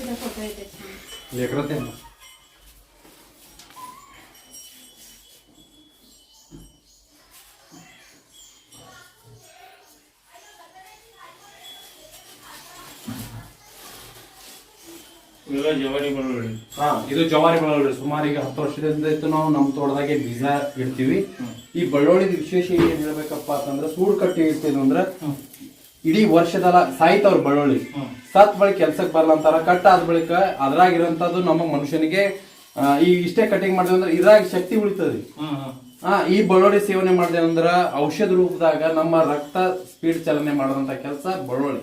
तिला फोटो येते छान लेकरं ते ना. ಇವೆಲ್ಲ ಜವಾರಿ ಬೆಳ್ಳುಳ್ಳಿ ಹಾ ಇದು ಜವಾರಿ ಬೆಳ್ಳುಳ್ಳಿ ಸುಮಾರು ಈಗ ಹತ್ತು ವರ್ಷದಿಂದ ಇತ್ತು ನಾವು ನಮ್ಮ ತೋಟದಾಗೆ ಬೀಜ ಇಡ್ತೀವಿ ಈ ಬೆಳ್ಳುಳ್ಳಿದ ವಿಶೇಷ ಏನ್ ಹೇಳ್ಬೇಕಪ್ಪ ಅಂತಂದ್ರೆ ಸೂಡ್ ಕಟ್ಟಿ ಇಡ್ತೀವಿ ಅಂದ್ರೆ ಇಡೀ ವರ್ಷದಲ್ಲ ಸಾಯ್ತವ್ರ ಬೆಳ್ಳುಳ್ಳಿ. ಸತ್ ಬಳಿ ಕೆಲ್ಸಕ್ಕೆ ಬರಲ್ಲ ಅಂತಾರ ಕಟ್ ಆದ ಬಳಿಕ ಅದ್ರಾಗಿರೋಂಥದ್ದು ನಮ್ಮ ಮನುಷ್ಯನಿಗೆ ಈ ಇಷ್ಟೇ ಕಟಿಂಗ್ ಮಾಡಿದೆ ಅಂದ್ರೆ ಇದ್ರಾಗ ಶಕ್ತಿ ಉಳಿತದೆ. ಹಾ ಈ ಬಳ್ಳುಳ್ಳಿ ಸೇವನೆ ಮಾಡಿದೆ ಅಂದ್ರ ಔಷಧ ರೂಪದಾಗ ನಮ್ಮ ರಕ್ತ ಸ್ಪೀಡ್ ಚಲನೆ ಮಾಡೋದಂತ ಕೆಲಸ ಬೆಳ್ಳುಳ್ಳಿ.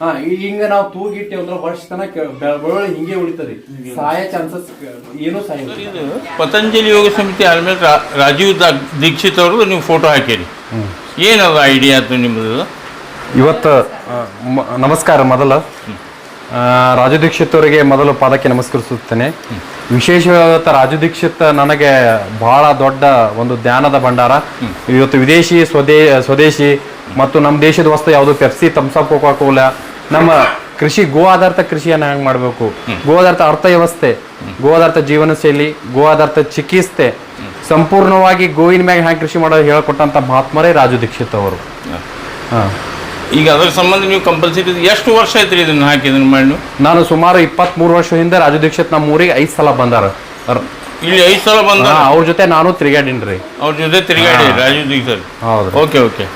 ಹಾ ಈಗ ಹಿಂಗ ನಾವು ತೂಗಿಟ್ಟೆ ಅಂದ್ರೆ ವರ್ಷ ತನಕ ಬೆಳ್ಳುಳ್ಳಿ ಹಿಂಗೆ ಉಳಿತದೆ. ಸಾಯ ಚಾನ್ಸಸ್ ಏನು ಸಾಯ ಪತಂಜಲಿ ಯೋಗ ಸಮಿತಿ ಆದ್ಮೇಲೆ ರಾಜೀವ್ ದೀಕ್ಷಿತ್ ಅವರು ನೀವು ಫೋಟೋ ಹಾಕಿರಿ ಏನದ ಐಡಿಯಾ ಅದು ನಿಮ್ಮದು ಇವತ್ತು ನಮಸ್ಕಾರ ಮೊದಲ. ರಾಜು ದೀಕ್ಷಿತ್ ಅವರಿಗೆ ಮೊದಲು ಪಾದಕ್ಕೆ ನಮಸ್ಕರಿಸುತ್ತೇನೆ. ವಿಶೇಷವಾದ ರಾಜು ದೀಕ್ಷಿತ್ ನನಗೆ ಬಹಳ ದೊಡ್ಡ ಒಂದು ಧ್ಯಾನದ ಭಂಡಾರ. ಇವತ್ತು ವಿದೇಶಿ ಸ್ವದೇ ಸ್ವದೇಶಿ ಮತ್ತು ನಮ್ಮ ದೇಶದ ವಸ್ತು ಯಾವುದು? ಪೆಪ್ಸಿ ತಮ್ಸಪ್ ಕೋಕಾ ಕೋಲಾ ನಮ್ಮ ಕೃಷಿ ಗೋ ಆಧಾರಿತ ಕೃಷಿಯನ್ನು ಹೆಂಗೆ ಮಾಡಬೇಕು? ಗೋ ಆಧಾರಿತ ಅರ್ಥವ್ಯವಸ್ಥೆ ಗೋ ಆಧಾರಿತ ಜೀವನ ಶೈಲಿ ಗೋ ಆಧಾರಿತ ಚಿಕಿತ್ಸೆ ಸಂಪೂರ್ಣವಾಗಿ ಗೋವಿನ ಮ್ಯಾಗ ಹ್ಯಾಂಗೆ ಕೃಷಿ ಮಾಡೋದು ಹೇಳ್ಕೊಟ್ಟಂಥ ಮಹಾತ್ಮರೇ ರಾಜು ದೀಕ್ಷಿತ್ ಅವರು ಹಾಂ. ಈಗ ಅದರ ಸಂಬಂಧ ನೀವು ಕಂಪಲ್ಸರಿ ಎಷ್ಟು ವರ್ಷ ಆಯ್ತು ಇದನ್ನ ಹಾಕಿ ಇದನ್ನ ಮಾಡಿ ನೀವು? ನಾನು ಸುಮಾರು ಇಪ್ಪತ್ತ್ ಮೂರು ವರ್ಷ ಹಿಂದೆ ರಾಜು ದೀಕ್ಷಿತ್ ನಮ್ಮ ಊರಿಗೆ ಐದು ಸಲ ಬಂದಾರ. ಇಲ್ಲಿ ಐದು ಸಲ ಬಂದ ಅವ್ರ ಜೊತೆ ನಾನು ತಿರುಗಾಡಿನ್ರಿ. ಅವ್ರ ಜೊತೆ ತಿರುಗಾಡಿ ರಾಜು ದೀಕ್ಷಿತ್ ಹೌದು ಓಕೆ ಓಕೆ.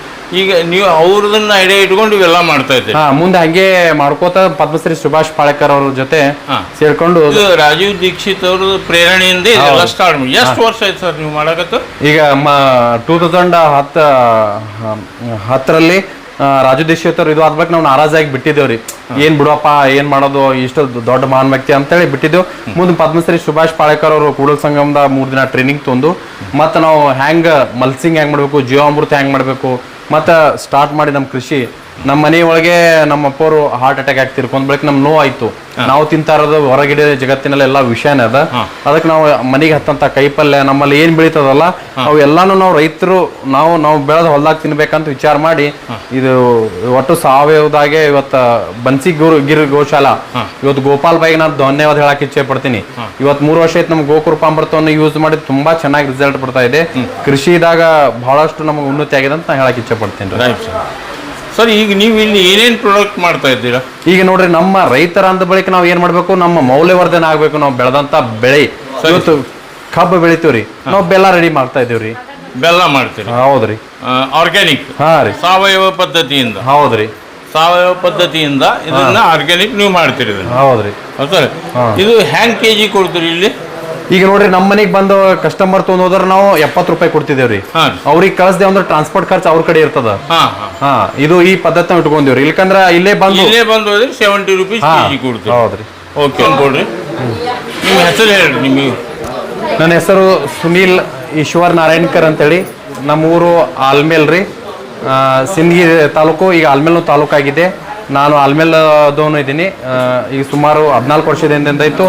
ಈಗ ನೀವು ಅವ್ರದನ್ನ ಐಡಿಯಾ ಇಟ್ಕೊಂಡು ಇವೆಲ್ಲ ಮಾಡ್ತಾ ಇದ್ದೀರಿ. ಹಾ ಮುಂದೆ ಹಂಗೆ ಮಾಡ್ಕೋತ ಪದ್ಮಶ್ರೀ ಸುಭಾಷ್ ಪಾಳೇಕರ್ ಅವ್ರ ಜೊತೆ ಸೇರ್ಕೊಂಡು ಇದು ರಾಜೀವ್ ದೀಕ್ಷಿತ್ ಅವ್ರ ಪ್ರೇರಣೆಯಿಂದ ಇದೆಲ್ಲ ಸ್ಟಾರ್ಟ್ ಮಾಡಿ. ಎಷ್ಟು ವರ್ಷ ಆಯ್ತು ಸರ್ ನೀವು ಮಾಡಕತ್ತು? ಈಗ ಟೂ ತೌಸಂಡ್ ಹತ್ತ ಹತ್ತರಲ್ಲಿ ರಾಜು ಇದು ಆದ್ಬೇಕು ನಾವು ನಾರಾಜಾಗಿ ಬಿಟ್ಟಿದ್ದೇವ್ರಿ. ಏನ್ ಬಿಡಪ್ಪ, ಏನ್ ಮಾಡೋದು, ಇಷ್ಟು ದೊಡ್ಡ ಮಹಾನ್ ವ್ಯಕ್ತಿ ಅಂತೇಳಿ ಬಿಟ್ಟಿದ್ದೆವು. ಮುಂದೆ ಪದ್ಮಶ್ರೀ ಸುಭಾಷ್ ಪಾಳೇಕರ್ ಅವರು ಕೂಡಲ ಸಂಗಮದ ಮೂರ್ ದಿನ ಟ್ರೈನಿಂಗ್ ತಂದು, ಮತ್ತೆ ನಾವು ಹ್ಯಾಂಗ್ ಮಲ್ಸಿಂಗ್ ಹ್ಯಾಂಗ್ ಮಾಡ್ಬೇಕು, ಜೀವಾಮೃತ ಹ್ಯಾಂಗ್ ಮಾಡ್ಬೇಕು, ಮತ್ತೆ ಸ್ಟಾರ್ಟ್ ಮಾಡಿ ನಮ್ಮ ಕೃಷಿ. ನಮ್ಮ ಮನೆ ಒಳಗೆ ನಮ್ಮ ಅಪ್ಪವರು ಹಾರ್ಟ್ ಅಟ್ಯಾಕ್ ಆಗಿ ತಿರ್ಕೊಂಡ್ ಬಳಿಕ ನಮ್ ನೋವು ಆಯ್ತು ನಾವು ತಿಂತಾ ಇರೋದು ಹೊರಗಿಡ ಜಗತ್ತಿನಲ್ಲಿ ಎಲ್ಲಾ ವಿಷಯನೇ ಅದ. ಅದಕ್ಕೆ ನಾವು ಮನೆಗೆ ಹತ್ತಂತ ಕೈಪಲ್ಯ ನಮ್ಮಲ್ಲಿ ಏನ್ ಬೆಳೀತದಲ್ಲ ಅವು ಎಲ್ಲಾನು ನಾವು ರೈತರು ನಾವು ನಾವು ಬೆಳೆದ ಹೊಲ್ದಾಗ ತಿನ್ಬೇಕಂತ ವಿಚಾರ ಮಾಡಿ ಇದು ಒಟ್ಟು ಸಾವಯವದಾಗೆ ಇವತ್ತ ಬನ್ಸಿ ಗುರು ಗಿರ್ ಗೋಶಾಲಾ. ಇವತ್ತು ಗೋಪಾಲ್ ಬಾಯಿಗೆ ನಾನು ಧನ್ಯವಾದ ಹೇಳಕ್ ಇಚ್ಛೆ ಪಡ್ತೀನಿ. ಇವತ್ತು ಮೂರು ವರ್ಷ ಆಯ್ತು ನಮ್ಗೆ ಗೋಕೃಪಾಮೃತವನ್ನು ಯೂಸ್ ಮಾಡಿ ತುಂಬಾ ಚೆನ್ನಾಗಿ ರಿಸಲ್ಟ್ ಬರ್ತಾ ಇದೆ. ಕೃಷಿದಾಗ ಬಹಳಷ್ಟು ನಮಗೆ ಉನ್ನತಿ ಆಗಿದೆ ಅಂತ ನಾನು ಹೇಳಕ್ ಇಚ್ಛೆ ಪಡ್ತೀನಿ. ಸರ್ ಈಗ ನೀವು ಇಲ್ಲಿ ಏನೇನು ಪ್ರಾಡಕ್ಟ್ ಮಾಡ್ತಾ ಇದ್ದೀರಾ? ಈಗ ನೋಡ್ರಿ ನಮ್ಮ ರೈತರ ಅಂದ ಬಳಿಕ ನಾವು ಏನ್ ಮಾಡ್ಬೇಕು? ನಮ್ಮ ಮೌಲ್ಯವರ್ಧನೆ ಆಗ್ಬೇಕು. ನಾವು ಬೆಳೆದಂತ ಬೆಳೆ. ಇವತ್ತು ಕಬ್ಬು ಬೆಳಿತೀವ್ರಿ. ನಾವು ಬೆಲ್ಲ ರೆಡಿ ಮಾಡ್ತಾ ಇದೀವ್ರಿ ಬೆಲ್ಲ ಮಾಡ್ತೀವಿ ಹೌದ್ರಿ. ಆರ್ಗ್ಯಾನಿಕ್ ಹಾ ರೀ. ಸಾವಯವ ಪದ್ಧತಿಯಿಂದ. ಹೌದ್ರಿ. ಸಾವಯವ ಪದ್ಧತಿಯಿಂದ ಇದನ್ನ ಆರ್ಗ್ಯಾನಿಕ್ ನೀವು ಮಾಡ್ತೀರಿ ಇದನ್ನ. ಹೌದ್ರಿ. ಸರ್? ಇದು ಹ್ಯಾಂಗ್ ಕೆ ಜಿ ಕೊಡ್ತೀರಿ ಇಲ್ಲಿ? ಈಗ ನೋಡ್ರಿ ನಮ್ಮ ಮನೆಗೆ ಬಂದು ಕಸ್ಟಮರ್ ತೊಗೊಂಡ್ ಹೋದ್ರೆ ನಾವು ಎಪ್ಪತ್ತು ರೂಪಾಯಿ ಕೊಡ್ತಿದ್ದೇವ್ರಿ. ಹಾ ಅವ್ರಿಗೆ ಕಳಿಸ್ದೆ ಅಂದ್ರೆ ಟ್ರಾನ್ಸ್ಪೋರ್ಟ್ ಖರ್ಚು ಅವ್ರ ಕಡೆ ಇರ್ತದ. ಹಾ ಇದು ಈ ಪದ್ಧತಿ ನಾವು ಇಟ್ಕೊಂಡಿವ್ರಿ. ಇಲ್ಕಂದ್ರ ಇಲ್ಲೇ ಬಂದು ಇಲ್ಲೇ ಬಂದು ಹೋದ್ರೆ ಸೆವೆಂಟಿ ರುಪೀಸ್ ಹಾ ಕೆ ಹೌದ್ರಿ. ಓಕೆ ಕೊಡ್ರಿ ನಿಮ್ಮ ಹೆಸರು ನಿಮಗೆ. ನನ್ನ ಹೆಸರು ಸುನೀಲ್ ಈಶ್ವರ್ ನಾರಾಯಣ್ಕರ್ ಅಂತೇಳಿ. ನಮ್ಮೂರು ಆಲ್ಮೇಲ್ ರೀ. ಸಿಂಧಗಿ ಸಿಂದಗಿ ತಾಲೂಕು ಈಗ ಆಲ್ಮೇಲ್ನ ತಾಲೂಕಾಗಿದೆ. ನಾನು ಆಲ್ಮೇಲ್ದವನು ಇದ್ದೀನಿ. ಈಗ ಸುಮಾರು ಹದಿನಾಲ್ಕು ವರ್ಷದಿಂದ ಇತ್ತು.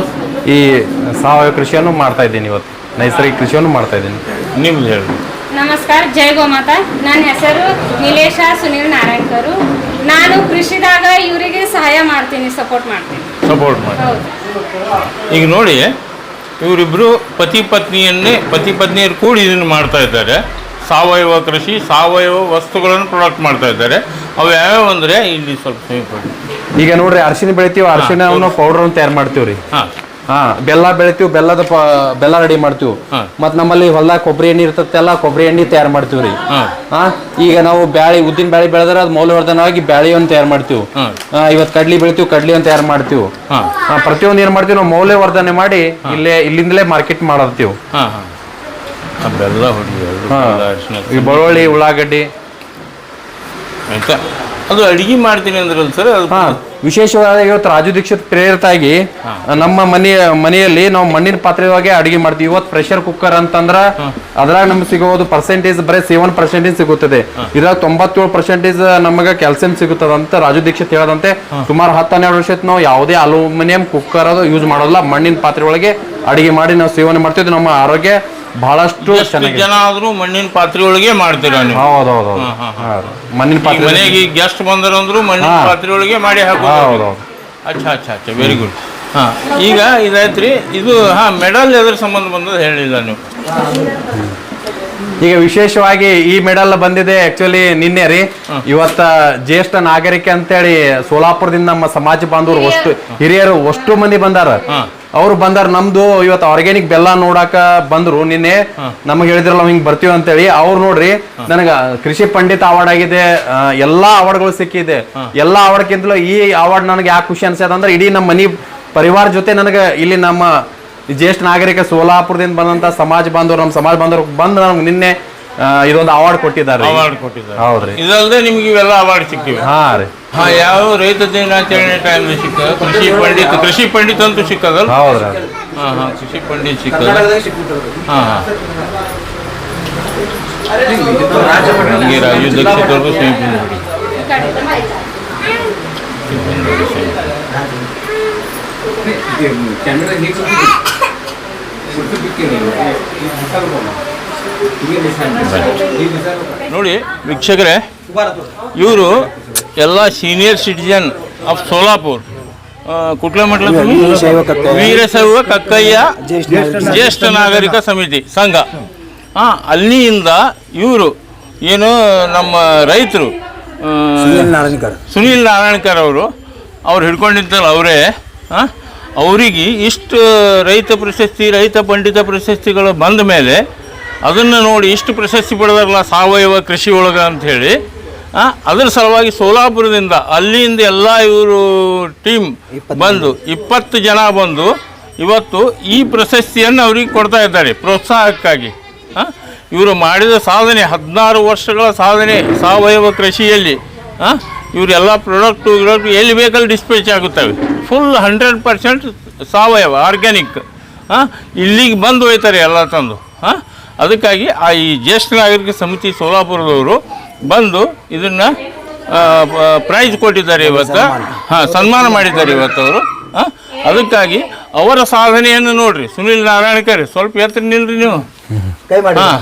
ಈ ಸಾವಯವ ಕೃಷಿಯನ್ನು ಮಾಡ್ತಾ ಇದ್ದೀನಿ ಇವತ್ತು. ನೈಸರ್ಗಿಕ ಕೃಷಿಯನ್ನು ಮಾಡ್ತಾ ಇದ್ದೀನಿ. ನಿಮ್ದು ಹೇಳಿ. ನಮಸ್ಕಾರ ಜೈ ಗೋಮಾತಾ. ನನ್ನ ಹೆಸರು ನಿಲೇಶ ಸುನೀಲ್ ನಾರಾಯಣ್ಕರು. ನಾನು ಕೃಷಿದಾಗ ಇವರಿಗೆ ಸಹಾಯ ಮಾಡ್ತೀನಿ ಸಪೋರ್ಟ್ ಮಾಡ್ತೀನಿ. ಸಪೋರ್ಟ್ ಮಾಡಿ ಹೌದು. ಈಗ ನೋಡಿ ಇವರಿಬ್ಬರು ಪತಿ ಪತ್ನಿಯನ್ನೇ ಪತಿ ಪತ್ನಿಯರು ಕೂಡಿ ಇದನ್ನು ಮಾಡ್ತಾ ಇದ್ದಾರೆ. ಸಾವಯವ ಕೃಷಿ ಸಾವಯವ ವಸ್ತುಗಳನ್ನು ಪ್ರೊಡಕ್ಟ್ ಮಾಡ್ತಾ ಇದ್ದಾರೆ. ಅವು ಯಾವ್ಯಾವ ಅಂದರೆ ಇಲ್ಲಿ ಸ್ವಲ್ಪ ಸಮೀಪ. ಈಗ ನೋಡ್ರಿ ಅರಿಶಿನ ಬೆಳಿತೀವಿ ಅರಿಶಿನ ಪೌಡರ್ ತಯಾರು ಮಾಡ್ತೀವ್ರಿ. ಹಾಂ. ಹಾ ಬೆಲ್ಲ ಬೆಳಿತೀವಿ ಬೆಲ್ಲದ ಪ ಬೆಲ್ಲ ರೆಡಿ ಮಾಡ್ತೀವಿ. ಮತ್ತ ಮತ್ ನಮ್ಮಲ್ಲಿ ಹೊಲದಾಗ ಕೊಬ್ಬರಿ ಎಣ್ಣೆ ಇರ್ತೈತಲ್ಲ ಕೊಬ್ಬರಿ ಎಣ್ಣೆ ತಯಾರು ಮಾಡ್ತೀವಿ ರೀ ಹಾ ಈಗ ನಾವು ಬ್ಯಾಳಿ ಉದ್ದಿನ ಬ್ಯಾಳಿ ಬೆಳೆದ್ರೆ ಅದು ಮೌಲ್ಯವರ್ಧನವಾಗಿ ಬ್ಯಾಳಿಯನ್ನು ತಯಾರು ಮಾಡ್ತೀವಿ. ಹಾಂ. ಇವತ್ತು ಕಡ್ಲಿ ಬೆಳಿತೀವಿ ಕಡ್ಲಿಯನ್ನು ತಯಾರು ಮಾಡ್ತೀವಿ. ಹಾ. ಪ್ರತಿಯೊಂದು ಏನ್ ಮಾಡ್ತೀವಿ ನಾವು ಮೌಲ್ಯವರ್ಧನೆ ಮಾಡಿ ಇಲ್ಲೇ ಇಲ್ಲಿಂದಲೇ ಮಾರ್ಕೆಟ್ ಹಾಂ ಬೆಲ್ಲ ಬೆಳ್ಳುಳ್ಳಿ ಉಳ್ಳಾಗಡ್ಡಿ. ಆಯ್ತಾ? ಅದು ಅಡಿಗೆ ಮಾಡ್ತೀನಿ ಅಂದ್ರಲ್ಲ ಸರ್ ಅದು ವಿಶೇಷವಾದ ಇವತ್ತು ರಾಜು ದೀಕ್ಷಿತ್ ಪ್ರೇರಿತಾಗಿ ನಮ್ಮ ಮನೆಯ ಮನೆಯಲ್ಲಿ ನಾವು ಮಣ್ಣಿನ ಪಾತ್ರೆಯೊಳಗೆ ಅಡಿಗೆ ಮಾಡ್ತೀವಿ. ಇವತ್ತು ಪ್ರೆಷರ್ ಕುಕ್ಕರ್ ಅಂತಂದ್ರ ಅದ್ರಾಗ ನಮ್ಗೆ ಸಿಗೋದು ಪರ್ಸೆಂಟೇಜ್ ಬರೀ ಸೆವೆನ್ ಪರ್ಸೆಂಟೇಜ್ ಸಿಗುತ್ತದೆ. ಇದ್ರಾಗ ತೊಂಬತ್ತೇಳು ಪರ್ಸೆಂಟೇಜ್ ನಮಗೆ ಕ್ಯಾಲ್ಸಿಯಂ ಸಿಗುತ್ತದೆ ಅಂತ ರಾಜು ದೀಕ್ಷಿತ್ ಹೇಳದಂತೆ. ಸುಮಾರು ಹತ್ತು ಹನ್ನೆರಡು ವರ್ಷ ನಾವು ಯಾವುದೇ ಅಲ್ಯೂಮಿನಿಯಂ ಕುಕ್ಕರ್ ಅದು ಯೂಸ್ ಮಾಡೋಲ್ಲ ಮಣ್ಣಿನ ಪಾತ್ರೆ ಒಳಗೆ ಅಡಿಗೆ ಮಾಡಿ ನಾವು ಸೇವನೆ ಮಾಡ್ತೀವಿ ನಮ್ಮ ಆರೋಗ್ಯ ಬಹಳಷ್ಟು ಎಷ್ಟು ಜನ ಆದ್ರೂ ಮಣ್ಣಿನ ಪಾತ್ರೆ ಒಳಗೆ ಮಾಡ್ತೀರಾ ನೀವು? ಹೌದೌದು ಹಾ, ಹಾ, ಮಣ್ಣಿನ ಈಗ ಪಾತ್ರೆ ಮನೆಗೆ ಗೆಸ್ಟ್ ಬಂದ್ರಂದ್ರು ಮಣ್ಣಿನ ಹಾ. ಪಾತ್ರೆ ಒಳಗೆ ಮಾಡಿ ಹಾಕೋದು. ಹೌದೌದು. ಅಚ್ಚಾ ಅಚ್ಚಾ ಅಚ್ಚಾ. ವೆರಿ ಗುಡ್ ಹಾಂ. ಈಗ ಇದಾಯ್ತ್ರಿ. ರೀ ಇದು ಹಾಂ ಮೆಡಲ್ ಎದ್ರ ಸಂಬಂಧ ಬಂದದ್ದು ಹೇಳಿಲ್ಲ ನೀವು. ಈಗ ವಿಶೇಷವಾಗಿ ಈ ಮೆಡಲ್ ಬಂದಿದೆ ಆಕ್ಚುಲಿ ನಿನ್ನೆ ರೀ. ಇವತ್ತ ಜ್ಯೇಷ್ಠ ನಾಗರಿಕ ಅಂತೇಳಿ ಸೋಲಾಪುರದಿಂದ ನಮ್ಮ ಸಮಾಜ ಬಾಂಧವರು ಅಷ್ಟು ಹಿರಿಯರು ಅಷ್ಟು ಮಂದಿ ಬಂದಾರ. ಹಾಂ. ಅವ್ರು ಬಂದಾರ ನಮ್ದು ಇವತ್ತು ಆರ್ಗ್ಯಾನಿಕ್ ಬೆಲ್ಲ ನೋಡಾಕ ಬಂದ್ರು. ನಿನ್ನೆ ನಮಗೆ ಹೇಳಿದ್ರಲ್ಲ ಹಿಂಗ್ ಬರ್ತೀವಿ ಅಂತೇಳಿ. ಅವ್ರು ನೋಡ್ರಿ ನನಗ ಕೃಷಿ ಪಂಡಿತ ಅವಾರ್ಡ್ ಆಗಿದೆ ಎಲ್ಲಾ ಅವಾರ್ಡ್ಗಳು ಸಿಕ್ಕಿದೆ. ಎಲ್ಲಾ ಅವಾರ್ಡ್ಕಿಂತಲೂ ಈ ಅವಾರ್ಡ್ ನನಗೆ ಯಾಕೆ ಖುಷಿ ಅನ್ಸದ ಅಂದ್ರೆ ಇಡೀ ನಮ್ಮ ಮನಿ ಪರಿವಾರ ಜೊತೆ ನನಗೆ ಇಲ್ಲಿ ನಮ್ಮ ಜ್ಯೇಷ್ಠ ನಾಗರಿಕ ಸೋಲಾಪುರದಿಂದ ಬಂದಂತ ಸಮಾಜ ಬಾಂಧವರು ನಮ್ಮ ಸಮಾಜ ಬಾಂಧವರು ಬಂದು ನಮ್ಗೆ ನಿನ್ನೆ ಇದೊಂದು ಅವಾರ್ಡ್ ಕೊಟ್ಟಿದ್ದಾರೆ ಅವಾರ್ಡ್ ಕೊಟ್ಟಿದ್ದಾರೆ. ಹೌದ್ರಿ. ಇದಲ್ಲದೆ ನಿಮ್ಗೆ ಇವೆಲ್ಲ ಅವಾರ್ಡ್ ಸಿಕ್ತಿವೆ ಹಾ ರೀ. ಹಾಂ ಯಾವ ರೈತ ದಿನಾಚರಣೆ ಟೈಮ್ ಸಿಕ್ಕ ಕೃಷಿ ಪಂಡಿತ್ ಕೃಷಿ ಪಂಡಿತ್ ಅಂತೂ ಸಿಕ್ಕದಲ್ಲ? ಹೌದ್ರಿ. ಹಾಂ ಹಾಂ ಕೃಷಿ ಪಂಡಿತ್ ಸಿಕ್ಕ ಹಾಂ ಹಾಂ. ಹಂಗೆ ರಾಜು ದೀಕ್ಷಿತವ್ರಿಗೂ ಸೇಮ್ ನೋಡಿ ವೀಕ್ಷಕರೇ ಇವರು ಎಲ್ಲ ಸೀನಿಯರ್ ಸಿಟಿಜನ್ ಆಫ್ ಸೋಲಾಪುರ್. ಆ, ಕುಟ್ಲ ಮಟ್ಲ ವೀರಶೈವ ಕಕ್ಕಯ್ಯ ಜ್ಯೇಷ್ಠ ನಾಗರಿಕ ಸಮಿತಿ ಸಂಘ. ಹಾಂ ಅಲ್ಲಿಯಿಂದ ಇವರು ಏನು ನಮ್ಮ ರೈತರು ಸುನೀಲ್ ನಾರಾಯಣಕರ್. ಅವರು ಅವ್ರು ಹಿಡ್ಕೊಂಡಿದ್ದಲ್ಲ ಅವರೇ ಹಾಂ ಅವರಿಗೆ ಇಷ್ಟು ರೈತ ಪ್ರಶಸ್ತಿ ರೈತ ಪಂಡಿತ ಪ್ರಶಸ್ತಿಗಳು ಬಂದ ಮೇಲೆ ಅದನ್ನು ನೋಡಿ ಇಷ್ಟು ಪ್ರಶಸ್ತಿ ಪಡೆದಾರಲ್ಲ ಸಾವಯವ ಕೃಷಿ ಒಳಗೆ ಅಂಥೇಳಿ. ಅದರ ಸಲುವಾಗಿ ಸೋಲಾಪುರದಿಂದ ಅಲ್ಲಿಂದ ಎಲ್ಲ ಇವರು ಟೀಮ್ ಬಂದು ಇಪ್ಪತ್ತು ಜನ ಬಂದು ಇವತ್ತು ಈ ಪ್ರಶಸ್ತಿಯನ್ನು ಅವ್ರಿಗೆ ಕೊಡ್ತಾ ಇದ್ದಾರೆ ಪ್ರೋತ್ಸಾಹಕ್ಕಾಗಿ. ಇವರು ಮಾಡಿದ ಸಾಧನೆ ಹದಿನಾರು ವರ್ಷಗಳ ಸಾಧನೆ ಸಾವಯವ ಕೃಷಿಯಲ್ಲಿ. ಇವರೆಲ್ಲ ಪ್ರಾಡಕ್ಟು ಗಿಡಕ್ಟು ಎಲ್ಲಿ ಬೇಕಲ್ಲಿ ಡಿಸ್ಪ್ಯಾಚ್ ಆಗುತ್ತವೆ. ಫುಲ್ ಹಂಡ್ರೆಡ್ ಪರ್ಸೆಂಟ್ ಸಾವಯವ ಆರ್ಗ್ಯಾನಿಕ್ ಇಲ್ಲಿಗೆ ಬಂದು ಹೋಯ್ತಾರೆ ಎಲ್ಲ ತಂದು. ಹಾಂ ಅದಕ್ಕಾಗಿ ಆ ಈ ಜ್ಯೇಷ್ಠ ನಾಗರಿಕ ಸಮಿತಿ ಸೋಲಾಪುರದವರು ಬಂದು ಇದನ್ನು ಪ್ರೈಜ್ ಕೊಟ್ಟಿದ್ದಾರೆ ಇವತ್ತು. ಹಾಂ ಸನ್ಮಾನ ಮಾಡಿದ್ದಾರೆ ಇವತ್ತು ಅವರು. ಹಾಂ ಅದಕ್ಕಾಗಿ ಅವರ ಸಾಧನೆಯನ್ನು ನೋಡ್ರಿ. ಸುನಿಲ್ ನಾರಾಯಣಕರ್ ಸ್ವಲ್ಪ ಎತ್ತರ ನಿಲ್ರಿ ನೀವು. ಹಾಂ.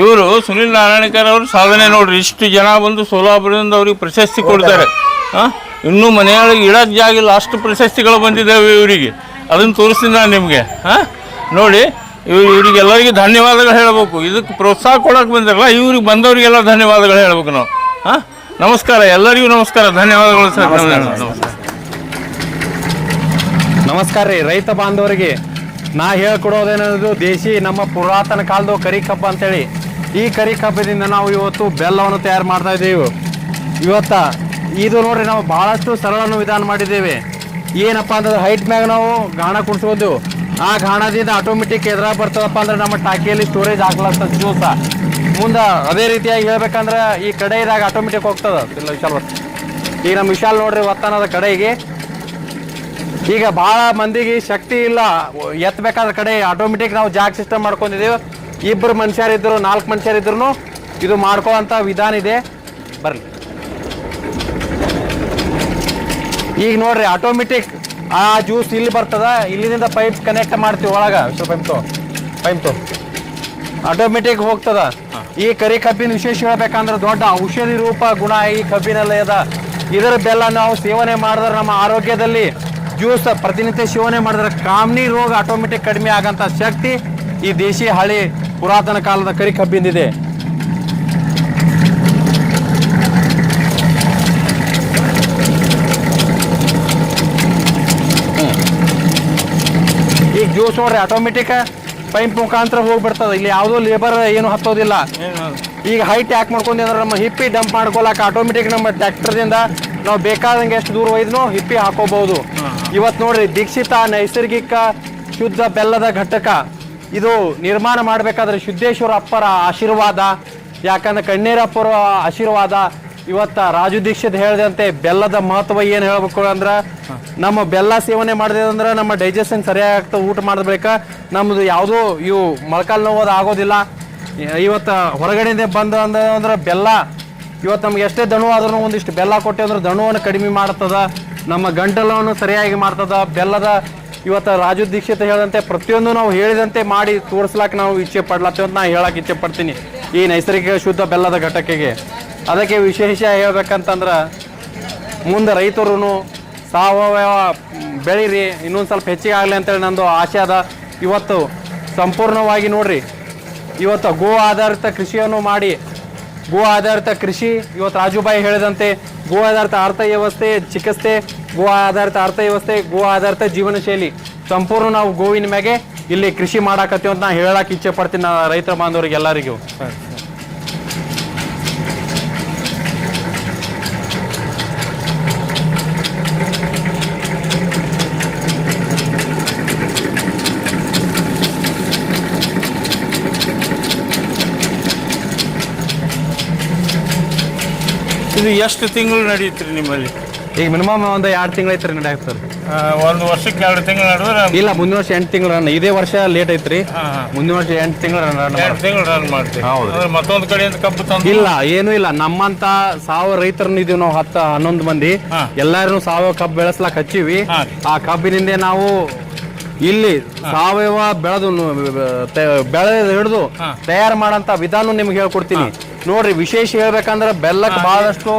ಇವರು ಸುನಿಲ್ ನಾರಾಯಣಕರ್ ಅವರು ಸಾಧನೆ ನೋಡ್ರಿ. ಇಷ್ಟು ಜನ ಬಂದು ಸೋಲಾಪುರದಿಂದ ಅವ್ರಿಗೆ ಪ್ರಶಸ್ತಿ ಕೊಡ್ತಾರೆ. ಹಾಂ ಇನ್ನೂ ಮನೆಯೊಳಗೆ ಇಡೋಕ್ಕೆ ಜಾಗಿಲ್ಲ ಅಷ್ಟು ಪ್ರಶಸ್ತಿಗಳು ಬಂದಿದ್ದಾವೆ ಇವರಿಗೆ. ಅದನ್ನು ತೋರಿಸ್ತೀನಿ ನಾನು ನಿಮಗೆ. ಹಾಂ ನೋಡಿ. ಇವ್ರು ಇವರಿಗೆಲ್ಲರಿಗೂ ಧನ್ಯವಾದಗಳು ಹೇಳಬೇಕು. ಇದಕ್ಕೆ ಪ್ರೋತ್ಸಾಹ ಕೊಡೋಕೆ ಬಂದಿರಲ್ಲ ಇವ್ರಿಗೆ ಬಂದವರಿಗೆಲ್ಲ ಧನ್ಯವಾದಗಳು ಹೇಳಬೇಕು ನಾವು. ಹಾಂ? ನಮಸ್ಕಾರ ಎಲ್ಲರಿಗೂ ನಮಸ್ಕಾರ. ಧನ್ಯವಾದಗಳು ಸರ್. ನಮಸ್ಕಾರ. ನಮಸ್ಕಾರ. ರೀ. ರೈತ ಬಾಂಧವರಿಗೆ ನಾ ಹೇಳ್ಕೊಡೋದೇನದು ದೇಶಿ ನಮ್ಮ ಪುರಾತನ ಕಾಲದ ಕರಿ ಕಬ್ಬ ಅಂತೇಳಿ. ಈ ಕರಿ ಕಬ್ಬದಿಂದ ನಾವು ಇವತ್ತು ಬೆಲ್ಲವನ್ನು ತಯಾರು ಮಾಡ್ತಾ ಇದ್ದೀವಿ. ಇವತ್ತ ಇದು ನೋಡ್ರಿ ನಾವು ಭಾಳಷ್ಟು ಸರಳನ್ನು ವಿಧಾನ ಮಾಡಿದ್ದೇವೆ. ಏನಪ್ಪ ಅಂತಂದ್ರೆ ಹೈಟ್ ಮ್ಯಾಗ ನಾವು ಗಾಣ ಕುಡಿಸ್ಬೋದು ಆ ಗಾಣದಿಂದ ಆಟೋಮೆಟಿಕ್ ಎದ್ರ ಬರ್ತದಪ್ಪ ಅಂದ್ರೆ ನಮ್ಮ ಟಾಕಿಯಲ್ಲಿ ಸ್ಟೋರೇಜ್ ಆಗ್ಲತ್ತ ಜ್ಯೂಸ ಮುಂದೆ ಅದೇ ರೀತಿಯಾಗಿ ಹೇಳ್ಬೇಕಂದ್ರೆ ಈ ಕಡೆಯಿದಾಗ ಆಟೋಮೆಟಿಕ್ ಹೋಗ್ತದ. ಇಲ್ಲ, ವಿಶಾಲ್. ಈಗ ನಮ್ಮ ವಿಶಾಲ್ ನೋಡ್ರಿ ಒತ್ತನದ ಕಡೆಗೆ. ಈಗ ಬಹಳ ಮಂದಿಗೆ ಶಕ್ತಿ ಇಲ್ಲ. ಎತ್ತಬೇಕಾದ ಕಡೆ ಆಟೋಮೆಟಿಕ್ ನಾವು ಜಾಕ್ ಸಿಸ್ಟಮ್ ಮಾಡ್ಕೊಂಡಿದ್ದೀವಿ ಇಬ್ಬರು ಮನುಷ್ಯರಿದ್ದರು ನಾಲ್ಕು ಮನುಷ್ಯರಿದ್ರು ಇದು ಮಾಡ್ಕೊಳ್ಳೋಂಥ ವಿಧಾನ ಇದೆ. ಬರಲಿ. ಈಗ ನೋಡ್ರಿ ಆಟೋಮೆಟಿಕ್ ಆ ಜ್ಯೂಸ್ ಇಲ್ಲಿ ಬರ್ತದ ಇಲ್ಲಿಂದ ಪೈಪ್ ಕನೆಕ್ಟ್ ಮಾಡ್ತೀವಿ ಒಳಗ. ಸ್ವಲ್ಪ ಪೈಪ್ ತೋ ಪೈಪ್ ತೋ ಆಟೋಮೆಟಿಕ್ ಹೋಗ್ತದ. ಈ ಕರಿ ಕಬ್ಬಿನ ವಿಶೇಷ ಹೇಳ್ಬೇಕಂದ್ರೆ ದೊಡ್ಡ ಔಷಧಿ ರೂಪ ಗುಣ ಈ ಕಬ್ಬಿನಲ್ಲಿ ಅದ. ಇದರ ಬೆಲ್ಲ ನಾವು ಸೇವನೆ ಮಾಡಿದ್ರೆ ನಮ್ಮ ಆರೋಗ್ಯದಲ್ಲಿ ಜ್ಯೂಸ್ ಪ್ರತಿನಿತ್ಯ ಸೇವನೆ ಮಾಡಿದ್ರೆ ಕಾಮ್ನಿ ರೋಗ ಆಟೋಮೆಟಿಕ್ ಕಡಿಮೆ ಆಗಂತ ಶಕ್ತಿ ಈ ದೇಶಿ ಹಳಿ ಪುರಾತನ ಕಾಲದ ಕರಿ ಕಬ್ಬಿಂದಿದೆ. ಜ್ಯೂಸ್ ನೋಡ್ರಿ ಆಟೋಮೆಟಿಕ್ ಪೈಪ್ ಮುಖಾಂತರ ಹೋಗ್ಬಿಡ್ತದೆ. ಇಲ್ಲಿ ಯಾವುದೋ ಲೇಬರ್ ಏನು ಹತ್ತೋದಿಲ್ಲ. ಈಗ ಹೈಟ್ ಯಾಕೆ ಮಾಡ್ಕೊಂಡಿ ಅಂದ್ರೆ ನಮ್ಮ ಹಿಪ್ಪಿ ಡಂಪ್ ಮಾಡ್ಕೊಳಕ್ಕೆ ಆಟೋಮೆಟಿಕ್ ನಮ್ಮ ಟ್ರ್ಯಾಕ್ಟರ್ದಿಂದ ನಾವು ಬೇಕಾದಂಗೆ ಎಷ್ಟು ದೂರ ಒಯ್ದನೋ ಹಿಪ್ಪಿ ಹಾಕೋಬಹುದು. ಇವತ್ತು ನೋಡ್ರಿ ದೀಕ್ಷಿತ ನೈಸರ್ಗಿಕ ಶುದ್ಧ ಬೆಲ್ಲದ ಘಟಕ. ಇದು ನಿರ್ಮಾಣ ಮಾಡಬೇಕಾದ್ರೆ ಸಿದ್ದೇಶ್ವರ ಅಪ್ಪರ ಆಶೀರ್ವಾದ ಯಾಕಂದ್ರೆ ಕಣ್ಣೀರಪ್ಪರ ಆಶೀರ್ವಾದ ಇವತ್ತ ರಾಜು ದೀಕ್ಷಿತ್ ಹೇಳಿದಂತೆ ಬೆಲ್ಲದ ಮಹತ್ವ ಏನು ಹೇಳ್ಬೇಕು ಅಂದ್ರೆ, ನಮ್ಮ ಬೆಲ್ಲ ಸೇವನೆ ಮಾಡಿದೆ ಅಂದ್ರೆ ನಮ್ಮ ಡೈಜೆಷನ್ ಸರಿಯಾಗಿ ಆಗ್ತದೆ, ಊಟ ಮಾಡಬೇಕ ನಮ್ಮದು ಯಾವುದೋ ಇವು ಮೊಳಕಾಲು ನೋವು ಆಗೋದಿಲ್ಲ. ಇವತ್ತು ಹೊರಗಡೆಯಿಂದ ಬಂದ ಅಂದ ಅಂದ್ರೆ ಬೆಲ್ಲ, ಇವತ್ತು ನಮ್ಗೆ ಎಷ್ಟೇ ದಣು ಆದ್ರೂ ಒಂದಿಷ್ಟು ಬೆಲ್ಲ ಕೊಟ್ಟೆ ಅಂದ್ರೆ ದಣುವನ್ನು ಕಡಿಮೆ ಮಾಡ್ತದ, ನಮ್ಮ ಗಂಟಲವನ್ನು ಸರಿಯಾಗಿ ಮಾಡ್ತದ, ಬೆಲ್ಲದ ಇವತ್ತು ರಾಜು ದೀಕ್ಷಿತ್ ಹೇಳಿದಂತೆ ಪ್ರತಿಯೊಂದು ನಾವು ಹೇಳಿದಂತೆ ಮಾಡಿ ತೋರಿಸ್ಲಾಕ ನಾವು ಇಚ್ಛೆ ಪಡ್ಲತ್ತೇವೆ ಅಂತ ನಾನು ಹೇಳಕ್ಕೆ ಇಚ್ಛೆ ಪಡ್ತೀನಿ. ಈ ನೈಸರ್ಗಿಕ ಶುದ್ಧ ಬೆಲ್ಲದ ಘಟಕೆಗೆ. ಅದಕ್ಕೆ ವಿಶೇಷ ಹೇಳ್ಬೇಕಂತಂದ್ರೆ ಮುಂದೆ ರೈತರು ಸಾವಯವ ಬೆಳೀರಿ, ಇನ್ನೊಂದು ಸ್ವಲ್ಪ ಹೆಚ್ಚಿಗೆ ಆಗಲಿ ಅಂತೇಳಿ ನಂದು ಆಶೆ ಅದ. ಇವತ್ತು ಸಂಪೂರ್ಣವಾಗಿ ನೋಡ್ರಿ, ಇವತ್ತು ಗೋ ಆಧಾರಿತ ಕೃಷಿಯನ್ನು ಮಾಡಿ, ಗೋ ಆಧಾರಿತ ಕೃಷಿ, ಇವತ್ತು ರಾಜುಬಾಯಿ ಹೇಳಿದಂತೆ ಗೋ ಆಧಾರಿತ ಅರ್ಥ ವ್ಯವಸ್ಥೆ, ಚಿಕಿತ್ಸೆ, ಗೋ ಆಧಾರಿತ ಅರ್ಥ ವ್ಯವಸ್ಥೆ, ಗೋ ಆಧಾರಿತ ಜೀವನ ಶೈಲಿ ಸಂಪೂರ್ಣ ನಾವು ಗೋವಿನ ಮ್ಯಾಗೆ ಇಲ್ಲಿ ಕೃಷಿ ಮಾಡಾಕತ್ತೀವಿ ಅಂತ ನಾ ಹೇಳಕ್ಕೆ ಇಚ್ಛೆ ಪಡ್ತೀನಿ ರೈತರ ಬಾಂಧವರಿಗೆ ಎಲ್ಲರಿಗೂ. ಇದು ಎಷ್ಟು ತಿಂಗಳು ನಡೆಯುತ್ತೆ ನಿಮ್ಮಲ್ಲಿ? ಈಗ ಮಿನಿಮಮ್ ಒಂದು ಎರಡು ತಿಂಗಳು ಐತ್ರಿ ಸರ್ ಆ, ಒಂದು ವರ್ಷಕ್ಕೆ ಎರಡು ತಿಂಗಳು ನಡೆದ್ರೆ ಇಲ್ಲ ಮುಂದಿನ ವರ್ಷ ಎಂಟು ತಿಂಗಳು ರನ್ ಇದೇ ವರ್ಷ ಲೇಟ್ ಐತ್ರಿ. ಮುಂದಿನ ವರ್ಷ ಎಂಟು ತಿಂಗಳು ರನ್ ಎರಡು ತಿಂಗಳು ರನ್ ಮಾಡ್ತೀವಿ. ಹೌದು. ಮತ್ತೊಂದು ಕಡೆಯಿಂದ ಕಬ್ಬು ತಂದು ಇಲ್ಲ ಏನೂ ಇಲ್ಲ. ನಮ್ಮಂತ ಸಾವ ರೈತರನ್ನ ಇದೀವಿ ನಾವು ಹತ್ತು ಹನ್ನೊಂದು ಮಂದಿ. ಎಲ್ಲಾರು ಸಾವಯವ ಕಬ್ಬು ಬೆಳೆಸ್ಲಾಕ್ ಹಚ್ಚಿವಿ. ಆ ಕಬ್ಬಿನಿಂದ ನಾವು ಇಲ್ಲಿ ಸಾವಯವ ಬೆಳೆದು ಬೆಳೆ ಹಿಡಿದು. ತಯಾರು ಮಾಡಂತ ವಿಧಾನ ನಿಮ್ಗೆ ಹೇಳ್ಕೊಡ್ತೀನಿ. ನೋಡ್ರಿ ವಿಶೇಷ ಹೇಳ್ಬೇಕಂದ್ರೆ ಬೆಲ್ಲಕ್ಕೆ ಬಹಳಷ್ಟು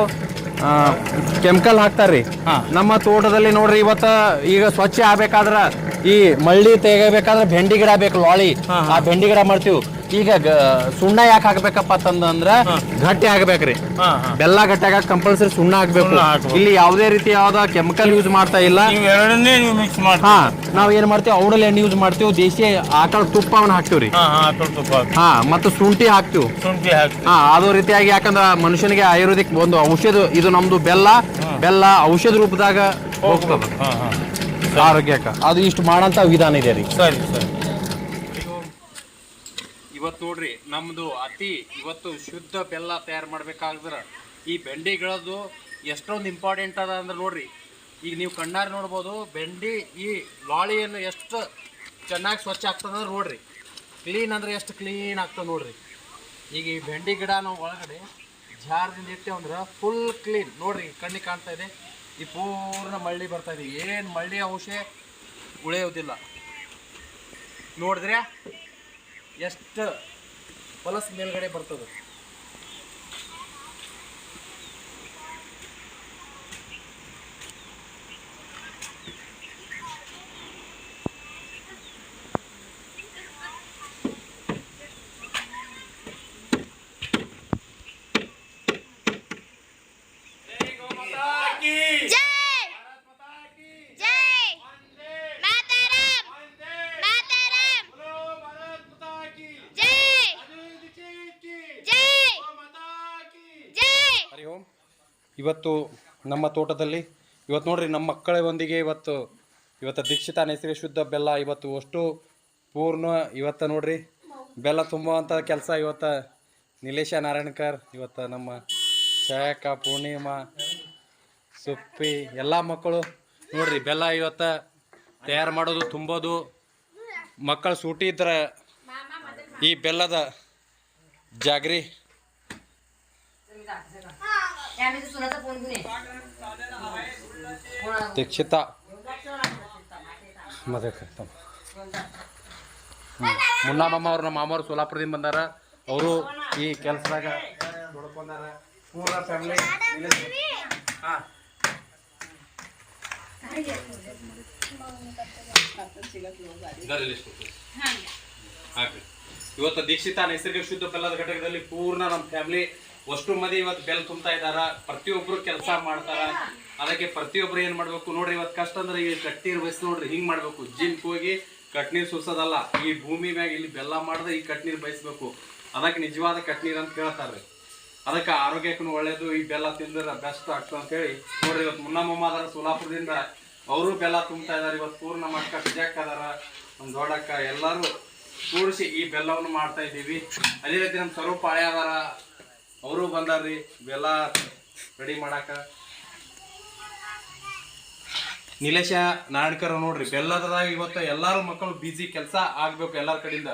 ಕೆಮಿಕಲ್ ಹಾಕ್ತಾರ್ರಿ. ನಮ್ಮ ತೋಟದಲ್ಲಿ ನೋಡ್ರಿ ಇವತ್ತ ಈಗ ಸ್ವಚ್ಛ ಆಗ್ಬೇಕಾದ್ರ ಈ ಮಳ್ಳಿ ತೆಗಿಬೇಕಾದ್ರೆ ಬೆಂಡಿ ಗಿಡ ಬೇಕು ಲಾಳಿ. ಆ ಬೆಂಡಿ ಗಿಡ ಮಾಡ್ತೀವಿ. ಈಗ ಸುಣ್ಣ ಯಾಕೆ ಹಾಕ್ಬೇಕಪ್ಪ ಅಂತಂದ್ರ ಗಟ್ಟಿ ಆಗ್ಬೇಕ್ರಿ. ಬೆಲ್ಲ ಗಟ್ಟಿ ಆಗ ಕಂಪಲ್ಸರಿ ಸುಣ್ಣ ಹಾಕ್ಬೇಕು. ಇಲ್ಲಿ ಯಾವುದೇ ರೀತಿ ಯಾವ್ದ ಕೆಮಿಕಲ್ ಯೂಸ್ ಮಾಡ್ತಾ ಇಲ್ಲ. ಹಾ ನಾವ್ ಏನ್ ಮಾಡ್ತೀವಿ ಔಡಲ್ ಎಣ್ಣೆ ಯೂಸ್ ಮಾಡ್ತೀವಿ ದೇಶಿ ಆಕಳ ತುಪ್ಪವನ್ನ ಹಾಕ್ತಿವ್ರಿ. ಹಾಂ ಮತ್ತು ಶುಂಠಿ ಹಾಕ್ತಿವಿ. ಹಾ ಅದೋ ರೀತಿಯಾಗಿ ಯಾಕಂದ್ರ ಮನುಷ್ಯನಿಗೆ ಆಯುರ್ವೇದಿಕ್ ಒಂದು ಔಷಧ ಇದು ನಮ್ದು ಬೆಲ್ಲ. ಬೆಲ್ಲ ಔಷಧ ರೂಪದಾಗ ಹೋಗ್ತದ. ಆರೋಗ್ಯಕ್ಕ. ಅದು ಇಷ್ಟು ಮಾಡಂತ ವಿಧಾನ ಇದೆ ರೀ. ಸರಿ ಸರಿ. ಇವತ್ತು ನೋಡ್ರಿ ನಮ್ದು ಅತಿ ಇವತ್ತು ಶುದ್ಧ ಬೆಲ್ಲ ತಯಾರು ಮಾಡ್ಬೇಕಾದ್ರ ಈ ಬೆಂಡಿಗಳದ್ದು ಎಷ್ಟೊಂದು ಇಂಪಾರ್ಟೆಂಟ್ ಅದ ಅಂದ್ರೆ ನೋಡ್ರಿ ಈಗ ನೀವು ಕಣ್ಣಾರೆ ನೋಡ್ಬೋದು ಬೆಂಡಿ ಈ ಲಾಳಿಯನ್ನು ಎಷ್ಟು ಚೆನ್ನಾಗಿ ಸ್ವಚ್ಛ ಆಗ್ತದೆ ಅಂದ್ರೆ ನೋಡ್ರಿ ಕ್ಲೀನ್ ಅಂದ್ರೆ ಎಷ್ಟು ಕ್ಲೀನ್ ಆಗ್ತದೆ ನೋಡ್ರಿ. ಈಗ ಈ ಬೆಂಡಿ ಗಿಡ ನಾವು ಒಳಗಡೆ ಜಾರದಿಂದ ಇಟ್ಟೇವೆ ಅಂದ್ರೆ ಫುಲ್ ಕ್ಲೀನ್ ನೋಡ್ರಿ ಕಣ್ಣಿಗೆ ಕಾಣ್ತಾ ಇದೆ. ಈ ಪೂರ್ಣ ಮಳ್ಳಿ ಬರ್ತಾ ಇದೆ. ಏನು ಮಳ್ಳಿ ಅಂಶ ಉಳಿಯೋದಿಲ್ಲ. ನೋಡಿದ್ರೆ ಎಷ್ಟು ಹೊಲಸು ಮೇಲ್ಗಡೆ ಬರ್ತದೆ. ಇವತ್ತು ನಮ್ಮ ತೋಟದಲ್ಲಿ, ಇವತ್ತು ನೋಡ್ರಿ ನಮ್ಮ ಮಕ್ಕಳೊಂದಿಗೆ ಇವತ್ತು ಇವತ್ತು ದೀಕ್ಷಿತ ನೈಸರ್ಗಿಕ ಶುದ್ಧ ಬೆಲ್ಲ ಇವತ್ತು ಅಷ್ಟು ಪೂರ್ಣ, ಇವತ್ತು ನೋಡ್ರಿ, ಬೆಲ್ಲ ತುಂಬುವಂಥ ಕೆಲಸ ಇವತ್ತು ನಿಲೇಶ ನಾರಾಯಣಕರ್, ಇವತ್ತು ನಮ್ಮ ಛಾಯಕ್ಕ ಪೂರ್ಣಿಮಾ, ಸುಪ್ಪಿ, ಎಲ್ಲ ಮಕ್ಕಳು ನೋಡ್ರಿ, ಬೆಲ್ಲ ಇವತ್ತು ತಯಾರು ಮಾಡೋದು, ತುಂಬೋದು. ಮಕ್ಕಳು ಸೂಟಿ ಇದ್ರೆ ಈ ಬೆಲ್ಲದ ಜಾಗ್ರಿ ದೀಕ್ಷಿತ ಮದಕ ಮುನ್ನಾ ಮಾಮ ಅವ್ರು ನಮ್ಮ ಮಾಮವ್ರು ಸೋಲಾಪುರದಿಂದ ಬಂದಾರ. ಅವರು ಈ ಕೆಲಸದಾಗ ಪೂರ ಫ್ಯಾಮಿಲಿ ಹಾಂ. ಇವತ್ತು ದೀಕ್ಷಿತ ನೈಸರ್ಗಿಕ ಶುದ್ಧ ಬೆಲ್ಲದ ಘಟಕದಲ್ಲಿ ಪೂರ್ಣ ನಮ್ಮ ಫ್ಯಾಮಿಲಿ ಅಷ್ಟು ಮಂದಿ ಇವತ್ತು ಬೆಲ್ಲ ತುಂಬ್ತಾ ಇದಾರ ಪ್ರತಿಯೊಬ್ರು ಕೆಲಸ ಮಾಡ್ತಾರ? ಅದಕ್ಕೆ ಪ್ರತಿಯೊಬ್ರು ಏನ್ ಮಾಡ್ಬೇಕು ನೋಡ್ರಿ, ಇವತ್ತು ಕಷ್ಟ ಅಂದ್ರೆ ಈ ಕಟ್ನೀರ್ ಬಯಸ್ ನೋಡ್ರಿ, ಹಿಂಗ್ ಮಾಡ್ಬೇಕು. ಜಿಮ್ಗೆ ಹೋಗಿ ಕಟ್ನೀರ್ ಸುಸೋದಲ್ಲ ಈ ಭೂಮಿ ಮ್ಯಾಗ ಇಲ್ಲಿ ಬೆಲ್ಲ ಮಾಡಿದ್ರೆ ಈ ಕಟ್ನೀರ್ ಬಯಸ್ಬೇಕು ಅದಕ್ಕೆ ನಿಜವಾದ ಕಟ್ನೀರ್ ಅಂತ ಕೇಳ್ತಾರ್ರಿ. ಅದಕ್ಕೆ ಆರೋಗ್ಯಕ್ಕೂ ಒಳ್ಳೇದು, ಈ ಬೆಲ್ಲ ತಿಂದ್ರೆ ಬೆಸ್ಟ್ ಆಗ್ತದೆ ಅಂತ ಹೇಳಿ ನೋಡ್ರಿ, ಇವತ್ತು ಮುನ್ನಮ್ಮ ಅದಾರ ಸೋಲಾಪುರದಿಂದ, ಅವರು ಬೆಲ್ಲ ತುಂಬ್ತಾ ಇದಾರೆ, ಇವತ್ತು ಪೂರ್ಣ ಮಕ್ಕ ಬಿಜಾಕ್ ಅದಾರ. ನಮ್ಮ ದೊಡ್ಡಕ್ಕ ಎಲ್ಲರೂ ಕೂಡಿಸಿ ಈ ಬೆಲ್ಲವನ್ನು ಮಾಡ್ತಾ ಇದ್ದೀವಿ. ಅದೇ ರೀತಿ ನಮ್ಮ ಸ್ವರೂಪ ಹಳೆ ಅದಾರ ಅವರು ಬಂದಾರ್ರಿ ಬೆಲ್ಲ ರೆಡಿ ಮಾಡಾಕ. ನಿಲೇಶ ನಾಡ್ಕರ್ ನೋಡ್ರಿ ಬೆಲ್ಲದಾಗ ಇವತ್ತು ಎಲ್ಲಾರು ಮಕ್ಕಳು ಬಿಜಿ ಕೆಲಸ ಆಗ್ಬೇಕು ಎಲ್ಲಾರ ಕಡೆಯಿಂದ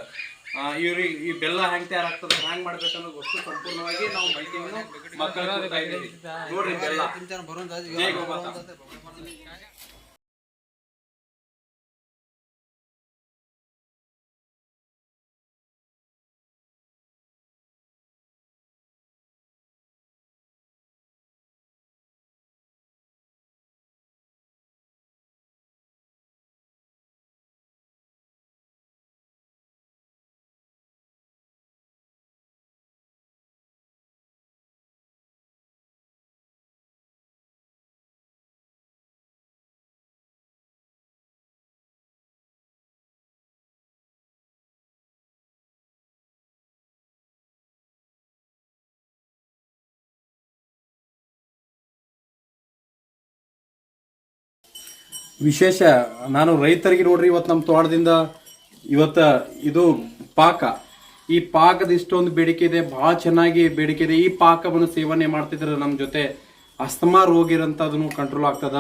ಇವ್ರಿ ಇವ್ರಿಗೆ ಈ ಬೆಲ್ಲ ಹೆಂಗ್ ತಯಾರಾಗ್ತದೆ ಮಾಡ್ಬೇಕ ಅನ್ನೋ ವಸ್ತು ಸಂಪೂರ್ಣವಾಗಿ ನಾವು ಮಾಹಿತಿಯನ್ನು ಮಕ್ಕಳಿಗೆ ನೋಡ್ರಿ ಬೆಲ್ಲ. ವಿಶೇಷ, ನಾನು ರೈತರಿಗೆ ನೋಡ್ರಿ ಇವತ್ತು ನಮ್ಮ ತೋಟದಿಂದ, ಇವತ್ತ ಇದು ಪಾಕ. ಈ ಪಾಕದ ಇಷ್ಟೊಂದು ಬೇಡಿಕೆ ಇದೆ ಬಹಳ ಚೆನ್ನಾಗಿ ಬೇಡಿಕೆ ಇದೆ. ಈ ಪಾಕವನ್ನು ಸೇವನೆ ಮಾಡ್ತಿದ್ರೆ ನಮ್ಮ ಜೊತೆ ಅಸ್ತಮಾ ರೋಗ ಇರೋಂಥದನ್ನು ಕಂಟ್ರೋಲ್ ಆಗ್ತದ.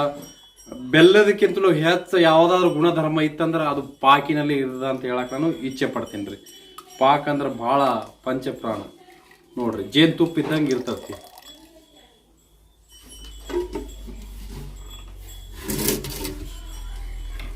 ಬೆಲ್ಲದಕ್ಕಿಂತಲೂ ಹೆಚ್ಚು ಯಾವುದಾದ್ರೂ ಗುಣಧರ್ಮ ಇತ್ತಂದ್ರೆ ಅದು ಪಾಕಿನಲ್ಲಿ ಇರದ ಅಂತ ಹೇಳಕ್ಕೆ ನಾನು ಇಚ್ಛೆ ಪಡ್ತೀನಿ ರೀ. ಪಾಕ ಅಂದ್ರೆ ಭಾಳ ಪಂಚಪ್ರಾಣ. ನೋಡ್ರಿ ಜೇನುತುಪ್ಪ ಇದ್ದಂಗೆ ಇರ್ತತಿ.